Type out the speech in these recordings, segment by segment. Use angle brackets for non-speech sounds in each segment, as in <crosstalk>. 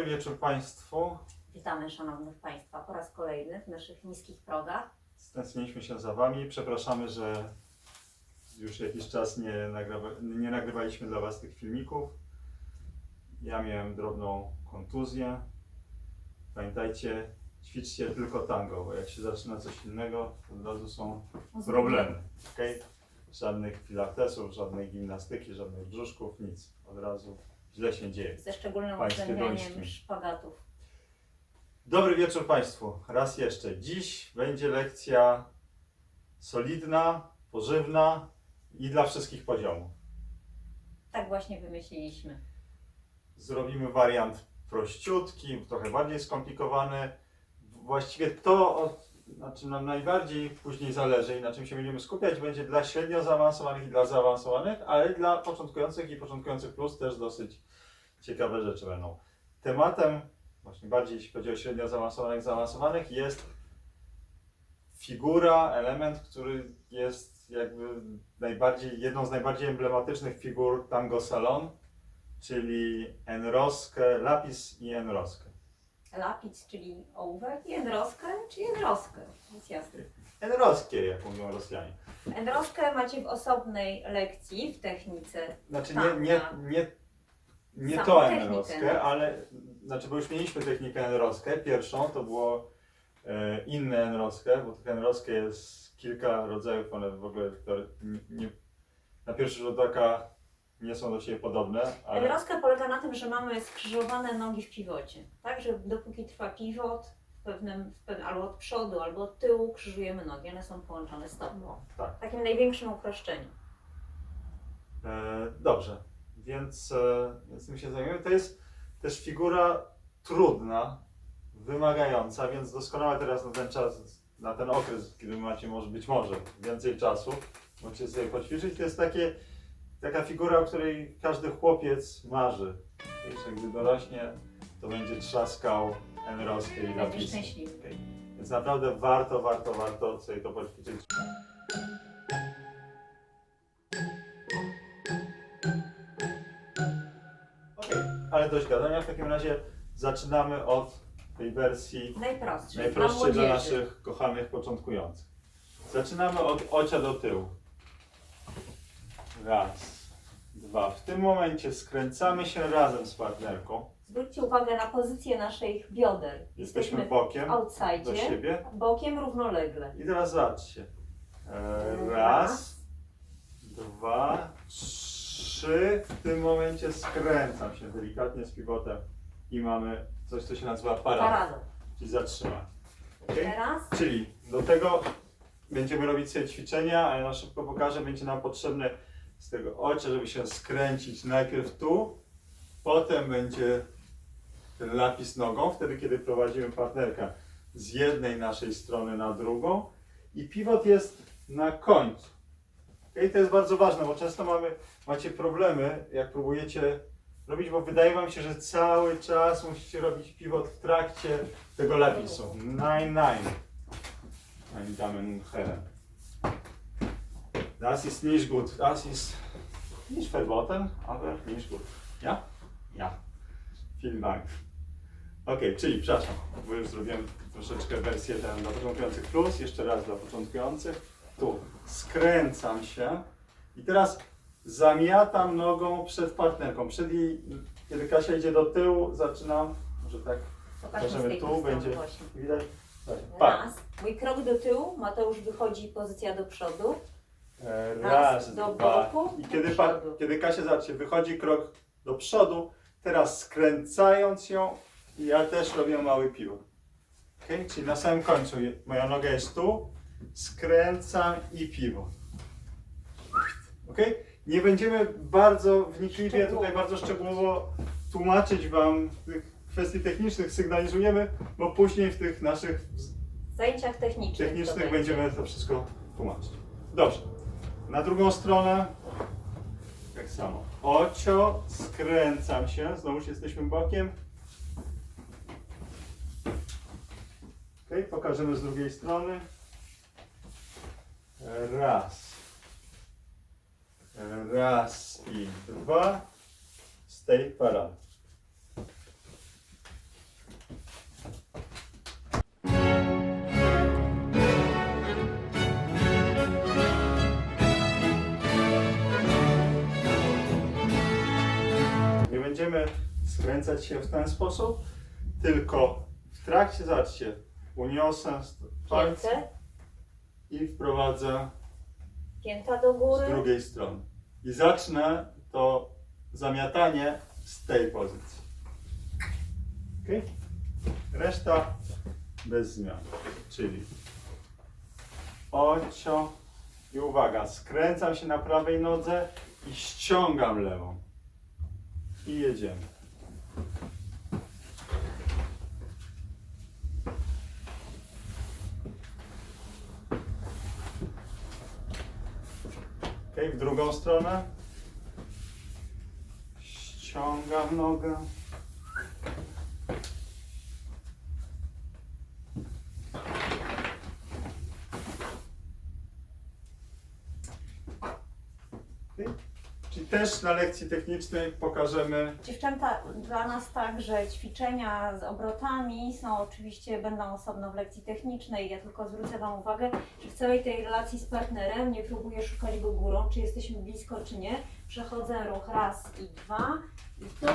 Dobry wieczór Państwu. Witamy szanownych Państwa po raz kolejny w naszych niskich progach. Stęskniliśmy się za Wami. Przepraszamy, że już jakiś czas nie, nagrywa, nie nagrywaliśmy dla Was tych filmików. Ja miałem drobną kontuzję. Pamiętajcie, ćwiczcie tylko tango, bo jak się zaczyna coś innego, to od razu są problemy. Okay? Żadnych pilatesów, żadnej gimnastyki, żadnych brzuszków, nic. Od razu źle się dzieje. Ze szczególnym uwzględnieniem szpagatów. Dobry wieczór Państwu. Raz jeszcze. Dziś będzie lekcja solidna, pożywna i dla wszystkich poziomów. Tak właśnie wymyśliliśmy. Zrobimy wariant prościutki, trochę bardziej skomplikowany. Właściwie to, od, na czym nam najbardziej później zależy i na czym się będziemy skupiać, będzie dla średnio zaawansowanych i dla zaawansowanych, ale dla początkujących i początkujących plus też dosyć ciekawe rzeczy będą. Tematem, właśnie bardziej jeśli chodzi o średnio zaawansowanych, zaawansowanych, jest figura, element, który jest jakby najbardziej, jedną z najbardziej emblematycznych figur tango salon, czyli enroskę, lapis i enroskę. Lapis, czyli ołówek i enroskę, czyli enroskę. Jest jasne. Enroskie, jak mówią Rosjanie. Enroskę macie w osobnej lekcji w technice. Znaczy Tak, nie, nie, nie, nie Samą to technikę, enroskę, ale znaczy, bo już mieliśmy technikę enroskę. Pierwszą to było e, inne enroskę, bo tych enroskę jest kilka rodzajów, one w ogóle to nie, nie, na pierwszy rzut oka nie są do siebie podobne, ale Enroskę polega na tym, że mamy skrzyżowane nogi w piwocie. Tak, że dopóki trwa piwot, w pewnym, w pewnym, albo od przodu, albo od tyłu krzyżujemy nogi. One są połączone stopą. tak. W takim największym uproszczeniu. E, dobrze, więc, e, więc tym się zajmujemy. To jest też figura trudna, wymagająca, więc doskonale teraz na ten czas, na ten okres, kiedy macie może być może więcej czasu, możecie sobie poćwiczyć. To jest takie, taka figura, o której każdy chłopiec marzy. Jeszcze gdy dorośnie, to będzie trzaskał enroskę i napisy. szczęśliwy. Okej. Więc naprawdę warto, warto, warto sobie to poćwiczyć. Okej, ale dość gadania. W takim razie zaczynamy od tej wersji Najprostszy. najprostszej dla młodzieży. naszych kochanych początkujących. Zaczynamy od ocia do tyłu. Raz, dwa. W tym momencie skręcamy się razem z partnerką. Zwróćcie uwagę na pozycję naszych bioder. Jesteśmy w bokiem do outside, siebie. bokiem równolegle. I teraz zobaczcie. E, Raz, dwa, trzy. W tym momencie skręcam się delikatnie z pivotem i mamy coś, co się nazywa parada, Parada. czyli zatrzymanie. Okay? Teraz Czyli do tego będziemy robić sobie ćwiczenia, ale na szybko pokażę, będzie nam potrzebne z tego ojca, żeby się skręcić najpierw tu, potem będzie ten lapis nogą, wtedy kiedy prowadzimy partnerkę z jednej naszej strony na drugą i pivot jest na końcu. I to jest bardzo ważne, bo często mamy, macie problemy, jak próbujecie robić, bo wydaje wam się, że cały czas musicie robić pivot w trakcie tego lapisu. Nine, nine. Meine Damen Herren. Das ist nicht gut. Das ist nicht verboten, aber nicht gut. Ja? Ja. Vielen Dank. Ok, czyli przepraszam, bo już zrobiłem troszeczkę wersję ten dla początkujących plus, jeszcze raz dla początkujących. Tu skręcam się i teraz zamiatam nogą przed partnerką. Przed jej, kiedy Kasia idzie do tyłu, zaczynam, może tak tej tu, będzie- właśnie. widać? Tak. Raz. Mój krok do tyłu, Mateusz wychodzi pozycja do przodu. Raz, do dwa. boku, I do kiedy, pa, przodu. kiedy Kasia zobaczcie, wychodzi krok do przodu, teraz skręcając ją, ja też robię mały piłek. Okay? Czyli na samym końcu je- moja noga jest tu, skręcam i piwo. Okay? Nie będziemy bardzo wnikliwie, Szczegółowo. tutaj bardzo szczegółowo tłumaczyć Wam tych kwestii technicznych, sygnalizujemy, bo później w tych naszych W zajęciach technicznych. to technicznych będzie. będziemy to wszystko tłumaczyć. Dobrze. Na drugą stronę tak samo. Ocio, skręcam się, znowuż jesteśmy bokiem. Ok, pokażemy z drugiej strony. Raz. Raz i dwa. Z tej. Będziemy skręcać się w ten sposób, tylko w trakcie, zobaczcie, uniosę palce Piętę, i wprowadzę pięta do z góry. drugiej strony. I zacznę to zamiatanie z tej pozycji. Ok? Reszta bez zmian. Czyli ocio i uwaga, skręcam się na prawej nodze i ściągam lewą. I jedziemy. W drugą stronę. Ściągam nogę. Czyli też na lekcji technicznej pokażemy Dziewczęta, dla nas także ćwiczenia z obrotami są oczywiście, będą osobno w lekcji technicznej. Ja tylko zwrócę Wam uwagę, że w całej tej relacji z partnerem nie próbuję szukać go górą, czy jesteśmy blisko, czy nie. Przechodzę ruch raz i dwa i tu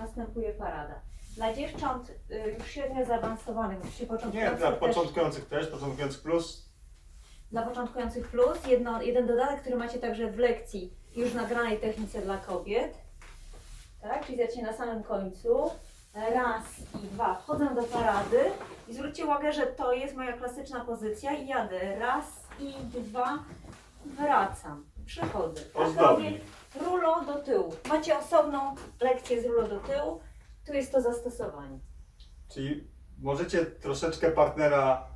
następuje parada. Dla dziewcząt y, już średnio zaawansowanych, oczywiście Nie, początkujących dla też, początkujących też, początkujących plus. dla początkujących plus, jedno, jeden dodatek, który macie także w lekcji już nagranej technice dla kobiet. Tak, czyli zacznie na samym końcu. Raz i dwa. Wchodzę do parady i zwróćcie uwagę, że to jest moja klasyczna pozycja i jadę. Raz i dwa. Wracam. Przechodzę. Tak robię rulo do tyłu. Macie osobną lekcję z rulo do tyłu. Tu jest to zastosowanie. Czyli możecie troszeczkę partnera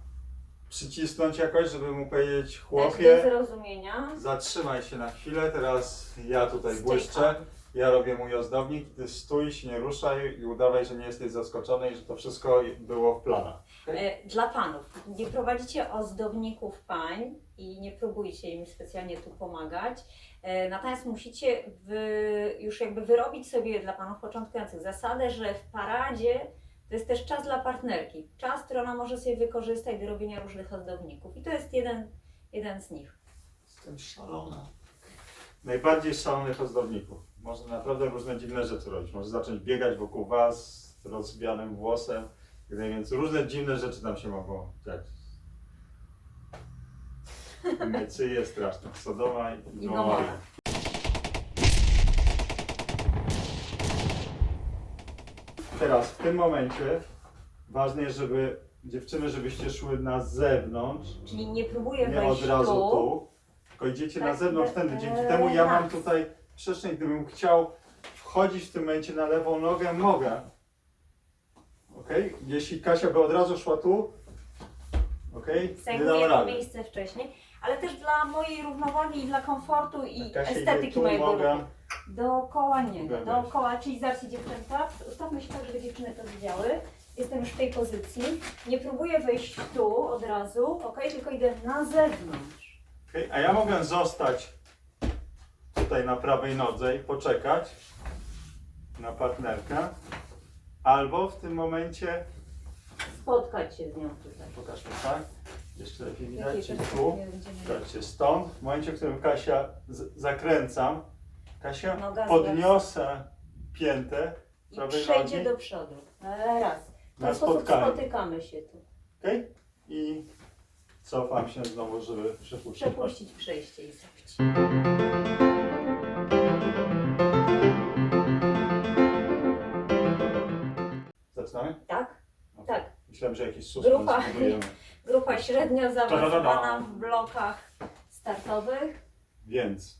przycisnąć jakoś, żeby mu powiedzieć chłopie, zrozumienia. zatrzymaj się na chwilę, teraz ja tutaj Stój błyszczę, tam. ja robię mój ozdobnik, ty stój, się nie ruszaj i udawaj, że nie jesteś zaskoczony i że to wszystko było w planach. E, Dla panów, nie prowadzicie ozdobników pań i nie próbujcie im specjalnie tu pomagać. E, Natomiast musicie wy, już jakby wyrobić sobie dla panów początkujących zasadę, że w paradzie to jest też czas dla partnerki. Czas, który ona może sobie wykorzystać do robienia różnych ozdobników. I to jest jeden, jeden z nich. Jestem szalona. Najbardziej szalonych ozdobników. Można naprawdę różne dziwne rzeczy robić. Może zacząć biegać wokół was z rozwianym włosem, więc różne dziwne rzeczy tam się mogą dziać. Mycyje straszne. Sodoma i I Gomorra. Teraz w tym momencie ważne jest, żeby dziewczyny, żebyście szły na zewnątrz, Czyli nie próbuję nie wejść od razu tu. tu, tylko idziecie na Tak, zewnątrz tędy. Dzięki temu ja mam relaks. tutaj przestrzeń, gdybym chciał wchodzić w tym momencie na lewą nogę, mogę. Ok? Jeśli Kasia by od razu szła tu, ok? Nie dam Zajmuję to rady. miejsce wcześniej, ale też dla mojej równowagi i dla komfortu i Kasia idzie estetyki tu, mojego mogę. ruchu. Dookoła nie, Mogę dookoła, czyli zobaczcie dziewczęta, ustawmy się tak, żeby dziewczyny to widziały. Jestem już w tej pozycji. Nie próbuję wejść tu od razu, ok, tylko idę na zewnątrz. Okej, A ja mogę zostać tutaj na prawej nodze i poczekać na partnerkę. Albo w tym momencie, Spotkać się z nią tutaj. pokażmy tak, jeszcze lepiej widać, czyli tu. Zobaczcie, stąd, w momencie, w którym Kasia zakręcam, Kasia, Noga podniosę piętę I prawej przejdzie nogi do przodu. Raz. W na ten sposób spotkanie. spotykamy się tu. okej? I cofam się znowu, żeby przepuścić. Przepuścić przejście i zrobić. Zaczynamy? Tak? Myślałem, że jakiś suspens Grupa. <laughs> Grupa średnio zaawansowana w blokach startowych. Więc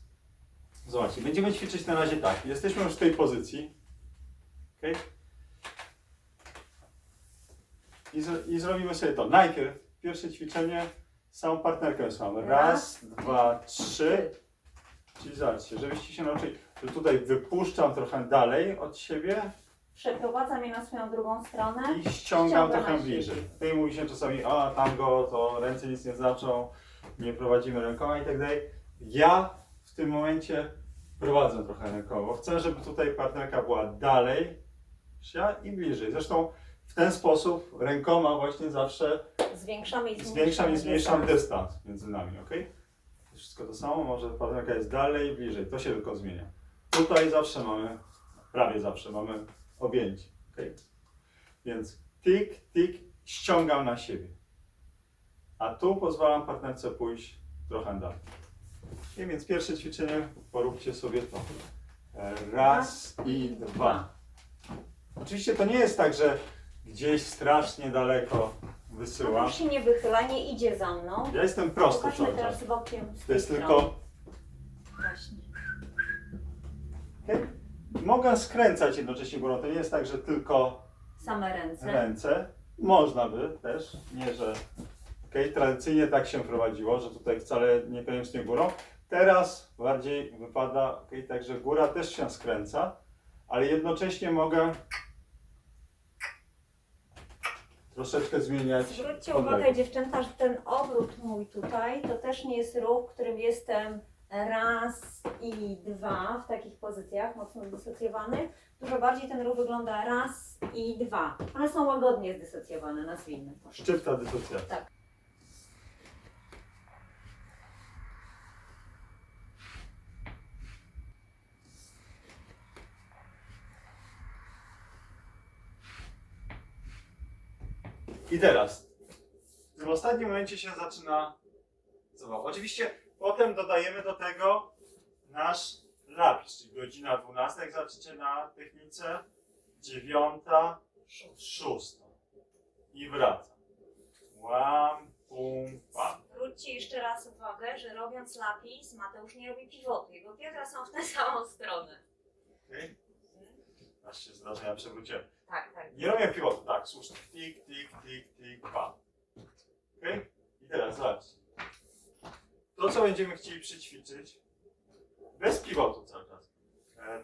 zobaczcie, będziemy ćwiczyć na razie tak. Jesteśmy już w tej pozycji. Okay? I, z, I zrobimy sobie to. Najpierw pierwsze ćwiczenie, samą partnerkę mamy. Raz, Raz, dwa, trzy. Czyli zobaczcie, żebyście się nauczyli, że tutaj wypuszczam trochę dalej od siebie Przeprowadzam je na swoją drugą stronę. i ściągam Ściągam trochę na siebie. bliżej. Tutaj mówi się czasami, a tango, to ręce nic nie znaczą, nie prowadzimy rękoma i tak dalej. Ja w tym momencie prowadzę trochę rękoma, bo chcę, żeby tutaj partnerka była dalej niż ja i bliżej. Zresztą w ten sposób rękoma właśnie zawsze Zwiększamy i zmniejszamy. zwiększam i zmniejszam dystans. dystans między nami, ok? Wszystko to samo, może partnerka jest dalej i bliżej, to się tylko zmienia. Tutaj zawsze mamy prawie zawsze mamy objęcie. Okay? Więc tik, tik, ściągam na siebie. A tu pozwalam partnerce pójść trochę dalej. I więc pierwsze ćwiczenie, poróbcie sobie to. Raz i dwa. Oczywiście to nie jest tak, że gdzieś strasznie daleko No wysyłam. już się nie wychyla, nie idzie za mną. Ja jestem prosty Pokażmy cały czas. teraz bokiem z To tej jest strony. tylko. Właśnie. Okay? Mogę skręcać jednocześnie górą. To nie jest tak, że tylko Same ręce. ręce. Można by też. Nie, że. Okay? Tradycyjnie tak się prowadziło, że tutaj wcale niekoniecznie górą. Teraz bardziej wypada, okay? także góra też się skręca, ale jednocześnie mogę troszeczkę zmieniać. Zwróćcie odległość. uwagę dziewczęta, że ten obrót mój tutaj to też nie jest ruch, którym jestem raz i dwa w takich pozycjach mocno zdysocjowanych. Dużo bardziej ten ruch wygląda raz i dwa. One są łagodnie zdysocjowane, nazwijmy to. Szczypta dysocjacja. Tak. I teraz, w tym ostatnim momencie się zaczyna zabawa. Oczywiście potem dodajemy do tego nasz lapis, czyli godzina 12, jak zobaczycie na technice, 9, 6 i wraca. Łam, pum, pam. Zwróćcie jeszcze raz uwagę, że robiąc lapis, Mateusz nie robi pivotu. Jego biodra są w tę samą stronę. Okay? Aż się zdarzenia przewróciłem. Tak, tak. Nie robię pivotu, tak, słusznie. Tik, tik, tik, tik, pam. Okay? I teraz zobaczcie. To, co będziemy chcieli przyćwiczyć, bez pivotu cały czas.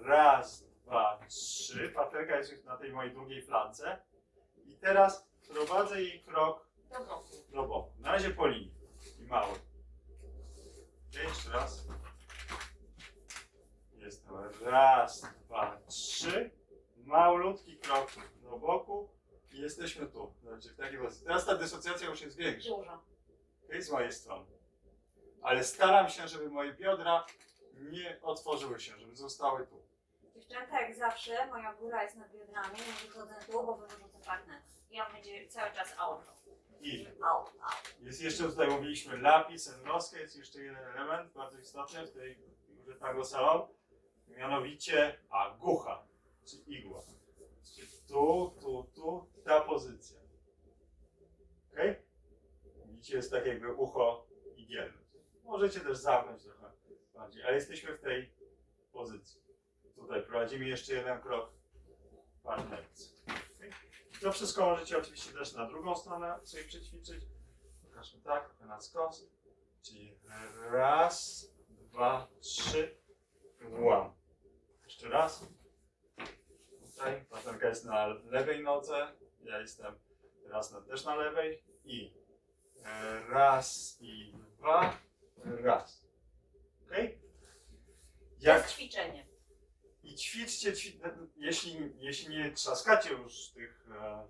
Raz, dwa, trzy. Partnerka jest już na tej mojej drugiej flance. I teraz prowadzę jej krok Do boku. do boku. Na razie po linii. I mały. Okay, jeszcze raz. Jest to raz, dwa, trzy. Małutki krok do boku. I jesteśmy tu. Znaczy w takiej pozycji. Teraz ta dysocjacja już jest większa. Dużo. Okay, z mojej strony. Ale staram się, żeby moje biodra nie otworzyły się, żeby zostały tu. Dziewczęta, jak zawsze, moja góra jest nad biodrami, nie wychodzę tu, bo wyrzucę partner. I on będzie cały czas out. I Out, out. jest jeszcze tutaj mówiliśmy lapis, enroskę, jest jeszcze jeden element bardzo istotny w tej grze tango salon. Mianowicie agucha, czy igła. Czyli tu, tu, tu, ta pozycja. Ok? Widzicie, jest tak jakby ucho igielne. Możecie też zamknąć trochę bardziej, ale jesteśmy w tej pozycji. Tutaj prowadzimy jeszcze jeden krok partnercy. To wszystko możecie oczywiście też na drugą stronę sobie przećwiczyć. Pokażmy tak, na skos. Czyli raz, dwa, trzy, łam. Jeszcze raz. Tutaj partnerka jest na lewej nodze, ja jestem teraz na, też na lewej i e, raz i dwa, raz. Ok? Jak Jak ćwiczenie. i ćwiczcie, ćwi... jeśli, jeśli nie trzaskacie już tych, e,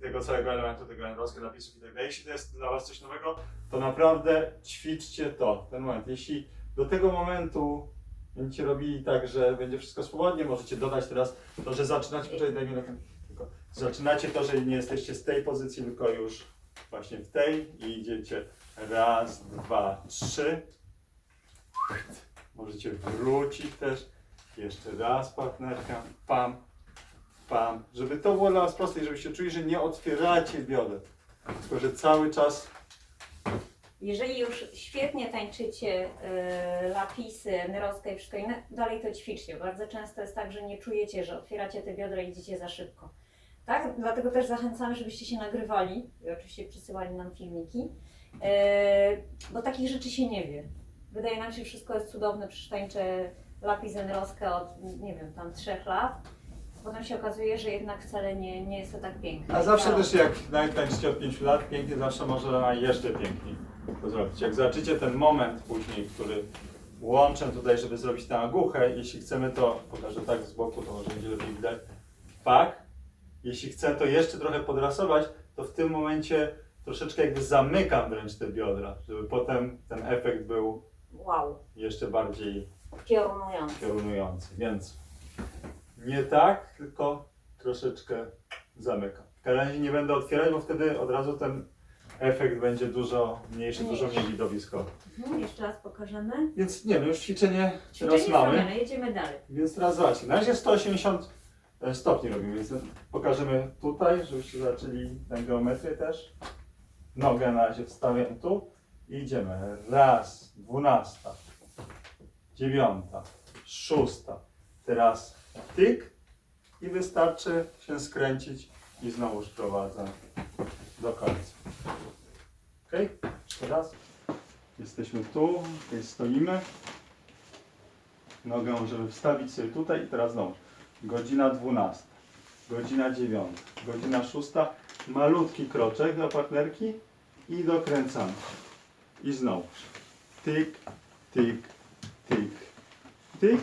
tego całego elementu, tego enroskę, napisów i tak dalej, jeśli to jest dla Was coś nowego, to naprawdę ćwiczcie to, ten moment. Jeśli do tego momentu będziecie robili tak, że będzie wszystko swobodnie, możecie dodać teraz to, że zaczynacie, poczekaj, daj mi na tylko, zaczynacie to, że nie jesteście z tej pozycji, tylko już właśnie w tej i idziecie raz, dwa, trzy, Możecie wrócić też. Jeszcze raz partnerka. Pam, pam. Żeby to było dla Was proste i żebyście czuli, że nie otwieracie bioder. Tylko, że cały czas Jeżeli już świetnie tańczycie y, lapisy, nyroskę i wszystko inne, dalej to ćwiczcie. Bardzo często jest tak, że nie czujecie, że otwieracie te biodra i idziecie za szybko. Tak? Dlatego też zachęcamy, żebyście się nagrywali i oczywiście przysyłali nam filmiki, y, bo takich rzeczy się nie wie. Wydaje nam się, że wszystko jest cudowne, przecież tańczę lapis nyroskę od, nie wiem, tam trzech lat. Potem się okazuje, że jednak wcale nie, nie jest to tak piękne. A zawsze też jak nawet tańczycie od 5 lat, pięknie zawsze może jeszcze piękniej to zrobić. Jak zobaczycie ten moment później, który łączę tutaj, żeby zrobić tę aguchę, jeśli chcemy to, pokażę tak z boku, to może będzie lepiej widać, pak, jeśli chcę to jeszcze trochę podrasować, to w tym momencie troszeczkę jakby zamykam wręcz te biodra, żeby potem ten efekt był wow, jeszcze bardziej piorunujący. piorunujący. Więc nie tak, tylko troszeczkę zamykam. W razie nie będę otwierać, bo wtedy od razu ten efekt będzie dużo mniejszy, dużo mniej widowiskowy. Mhm, jeszcze raz pokażemy. Więc nie, no już ćwiczenie, Ćwiczenie teraz mamy. zrobione, jedziemy dalej. Więc teraz zobaczcie, na razie 180 stopni robimy, więc pokażemy tutaj, żebyście zobaczyli na geometrię też. Nogę na razie wstawiam tu i idziemy. Raz, dwunasta, dziewiąta, szósta. Teraz tyk i wystarczy się skręcić i znowu prowadzę do końca. Ok? Jeszcze raz. Jesteśmy tu, tutaj stoimy. Nogę możemy wstawić sobie tutaj i teraz znowu. Godzina 12, godzina 9, godzina 6. Malutki kroczek do partnerki i dokręcamy. I znowu. Tyk, tyk, tyk, tyk.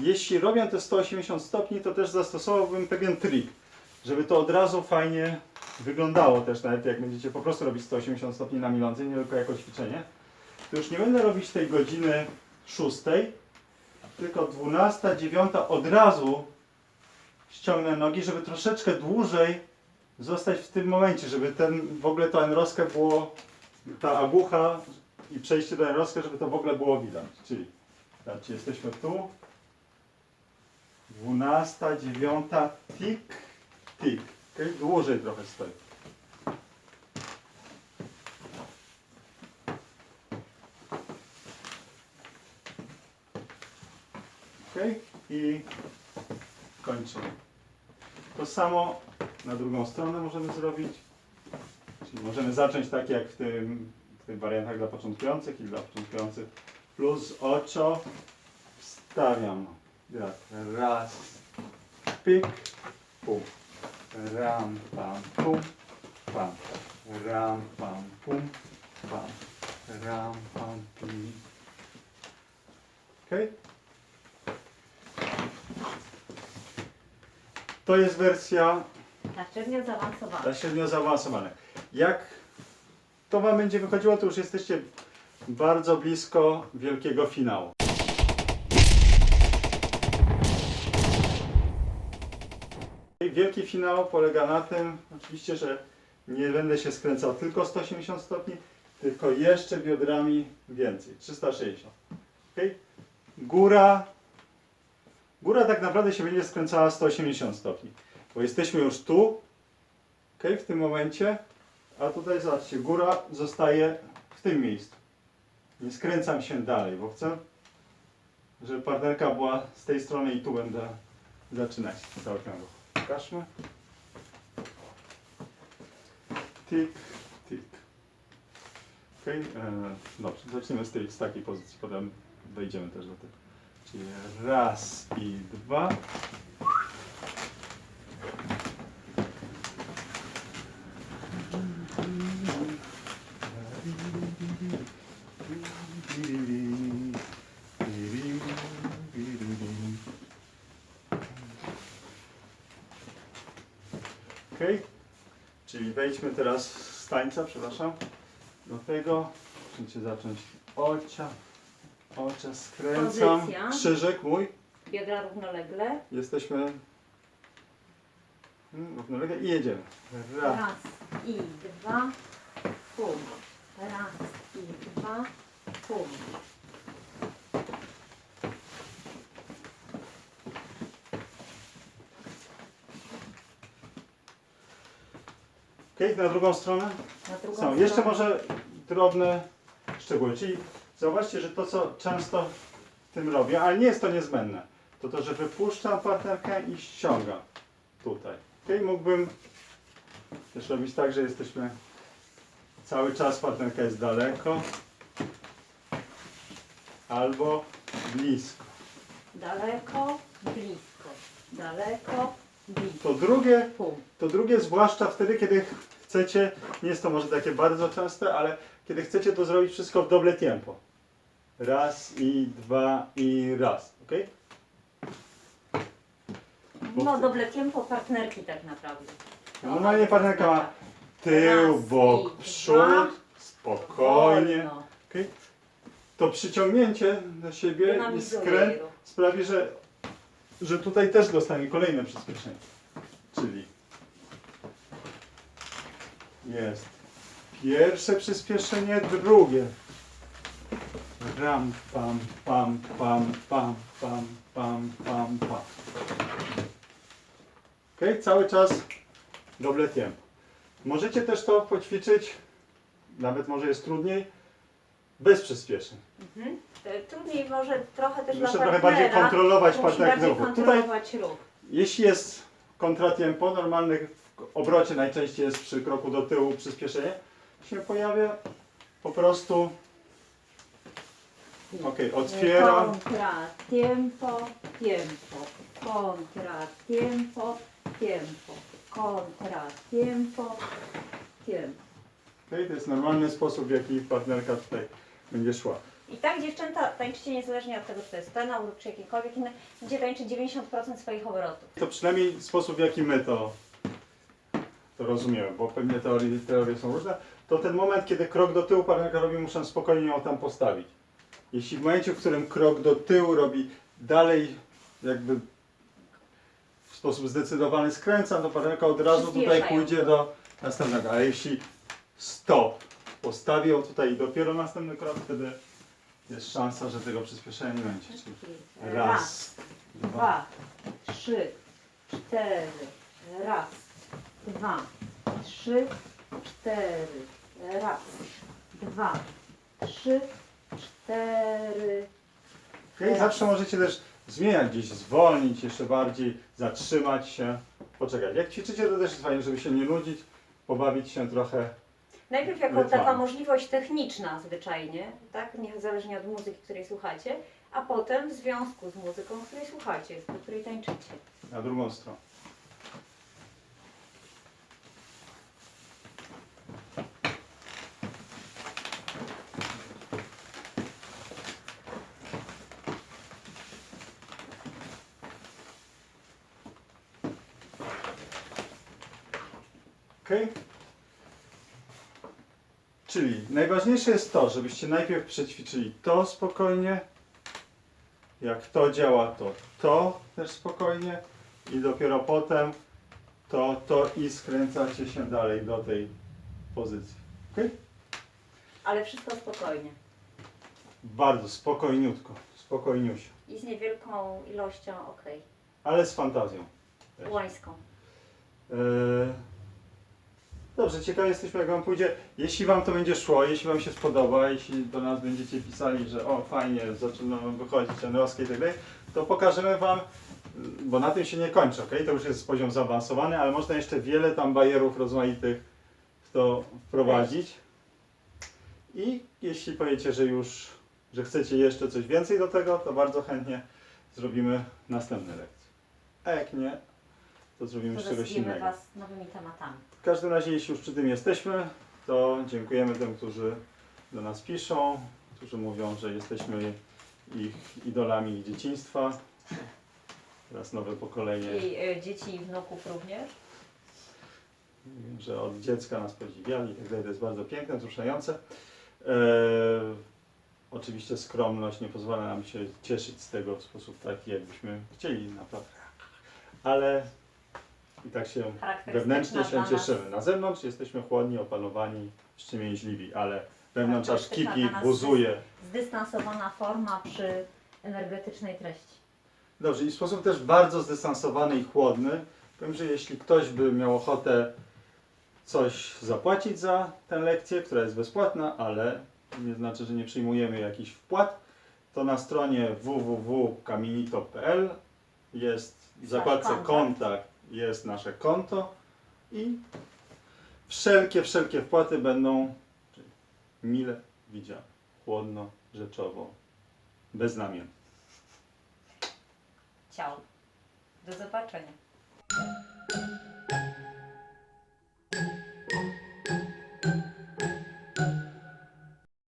Jeśli robią te 180 stopni, to też zastosowałbym pewien trik, żeby to od razu fajnie wyglądało też, nawet jak będziecie po prostu robić 180 stopni na milącej, nie tylko jako ćwiczenie, to już nie będę robić tej godziny 6, tylko 12, 9 od razu ściągnę nogi, żeby troszeczkę dłużej zostać w tym momencie, żeby ten w ogóle to enroskę było, ta agucha i przejście do enroskę, żeby to w ogóle było widać. Czyli znaczy jesteśmy tu, 12, 9, tik, tik. Okay? Dłużej trochę stoi. I kończymy. To samo na drugą stronę możemy zrobić. Czyli możemy zacząć tak jak w tym, w tych wariantach dla początkujących i dla początkujących. Plus oczo. Wstawiam. Tak. Raz. Pik. Pum. Ram, pam, pum. Pam. Ram, pam, pum. Pam. Ram, pam, pum. Ok? To jest wersja Ta średnio zaawansowana. dla średnio zaawansowanych. Jak to Wam będzie wychodziło, to już jesteście bardzo blisko wielkiego finału. Wielki finał polega na tym, oczywiście, że nie będę się skręcał tylko 180 stopni, tylko jeszcze biodrami więcej, 360. Okay? Góra, góra tak naprawdę się będzie skręcała 180 stopni, bo jesteśmy już tu, okay, w tym momencie, a tutaj zobaczcie, góra zostaje w tym miejscu. Nie skręcam się dalej, bo chcę, żeby partnerka była z tej strony i tu będę zaczynać ruch. Pokażmy. Tyk, tyk. Ok, e, dobrze, zaczniemy z, tej, z takiej pozycji, potem wejdziemy też do tego. Raz i dwa. Ok, czyli wejdźmy teraz z tańca, przepraszam, do tego. Musicie zacząć ocia, ocia skręcam, Pozycja. krzyżyk mój, Biodra równolegle. jesteśmy mm, równolegle i jedziemy. Raz, Raz i dwa. Pum. Raz i dwa. Pum. ok, na drugą stronę. Na drugą Są. Jeszcze stronę. może drobne szczegóły. Czyli zauważcie, że to co często w tym robię, ale nie jest to niezbędne, to to, że wypuszczam partnerkę i ściągam tutaj. Okay? Mógłbym też robić tak, że jesteśmy cały czas partnerka jest daleko albo blisko. Daleko, blisko. Daleko, blisko. To drugie. To drugie, zwłaszcza wtedy, kiedy chcecie, nie jest to może takie bardzo częste, ale kiedy chcecie to zrobić wszystko w doble tempo. Raz i dwa i raz, ok? No w- doble tempo partnerki tak naprawdę. Normalnie partnerka ma tył, Raz bok, i przód, dwa. spokojnie. Wolno. Okay? To przyciągnięcie do siebie i Dynamizuje skręt ruch. sprawi, że, że tutaj też dostanie kolejne przyspieszenie. Czyli jest pierwsze przyspieszenie, drugie. Ram, pam, pam, pam, pam, pam, pam, pam, pam. Ok, cały czas doble tempo. Możecie też to poćwiczyć, nawet może jest trudniej, bez przyspieszeń. Mhm. E, Trudniej może trochę też Muszę trochę bardziej kontrolować bardziej ruchu. Tutaj, kontrolować ruch. jeśli jest kontratiempo, normalny w obrocie najczęściej jest przy kroku do tyłu przyspieszenie, się pojawia po prostu ok, otwieram, Contra, tiempo, tiempo. Contra, tiempo, tiempo. Contra, tiempo, tiempo. ok, to jest normalny sposób w jaki partnerka tutaj będzie szła. I tak dziewczęta tańczycie niezależnie od tego, czy to jest ten obrót, czy jakikolwiek inny, będzie tańczyć 90% swoich obrotów. To przynajmniej sposób w jaki my to, to rozumiemy, bo pewnie teorie, teorie są różne, to ten moment, kiedy krok do tyłu partnerka robi, muszę spokojnie ją tam postawić. Jeśli w momencie, w którym krok do tyłu robi dalej jakby w sposób zdecydowany skręcam, to partnerka od razu tutaj Przyspieszają. pójdzie do następnego. A jeśli stop, postawi ją tutaj i dopiero następny krok, wtedy jest szansa, że tego przyspieszenia nie będzie. Czyli raz, dwa, dwa, trzy, cztery, raz, dwa, trzy, cztery, raz, dwa, trzy, cztery. Okej, zawsze możecie też zmieniać gdzieś, zwolnić jeszcze bardziej, zatrzymać się, poczekać. Jak ćwiczycie, to też jest fajnie, żeby się nie nudzić, pobawić się trochę. Najpierw jako Rytmami. taka możliwość techniczna zwyczajnie, tak, niezależnie od muzyki, której słuchacie, a potem w związku z muzyką, której słuchacie, do której tańczycie. Na drugą stronę. Czyli najważniejsze jest to, żebyście najpierw przećwiczyli to spokojnie, jak to działa, to to też spokojnie i dopiero potem to, to i skręcacie się dalej do tej pozycji. Ok? Ale wszystko spokojnie Bardzo spokojniutko, spokojniusio, i z niewielką ilością, okej, ale z fantazją. też. łańską. Eee, Dobrze, ciekawi jesteśmy jak Wam pójdzie. Jeśli Wam to będzie szło, jeśli Wam się spodoba, jeśli do nas będziecie pisali, że o fajnie, zaczynamy wychodzić NROSkie i tak dalej, to pokażemy Wam, bo na tym się nie kończy, ok? To już jest poziom zaawansowany, ale można jeszcze wiele tam bajerów rozmaitych w to wprowadzić. I jeśli powiecie, że już, że chcecie jeszcze coś więcej do tego, to bardzo chętnie zrobimy następne lekcje. A jak nie, to zrobimy To czegoś zasypiemy innego. Was nowymi tematami. W każdym razie, jeśli już przy tym jesteśmy, to dziękujemy tym, którzy do nas piszą, którzy mówią, że jesteśmy ich idolami ich dzieciństwa. Teraz nowe pokolenie, I e, dzieci i wnuków również. że od dziecka nas podziwiali i tak dalej. To jest bardzo piękne, wzruszające. E, oczywiście skromność nie pozwala nam się cieszyć z tego w sposób taki, jakbyśmy chcieli naprawdę. Ale i tak się Wewnętrznie się cieszymy. Na zewnątrz jesteśmy chłodni, opanowani, wstrzemięźliwi, ale wewnątrz aż nas buzuje. Zdystansowana forma przy energetycznej treści. Dobrze, i w sposób też bardzo zdystansowany i chłodny. Powiem, że jeśli ktoś by miał ochotę coś zapłacić za tę lekcję, która jest bezpłatna, ale nie znaczy, że nie przyjmujemy jakichś wpłat, to na stronie www.kaminito.pl jest w zakładce kontakt. Jest nasze konto i wszelkie, wszelkie wpłaty będą mile widziane, chłodno, rzeczowo, bez znamion. Ciao. Do zobaczenia.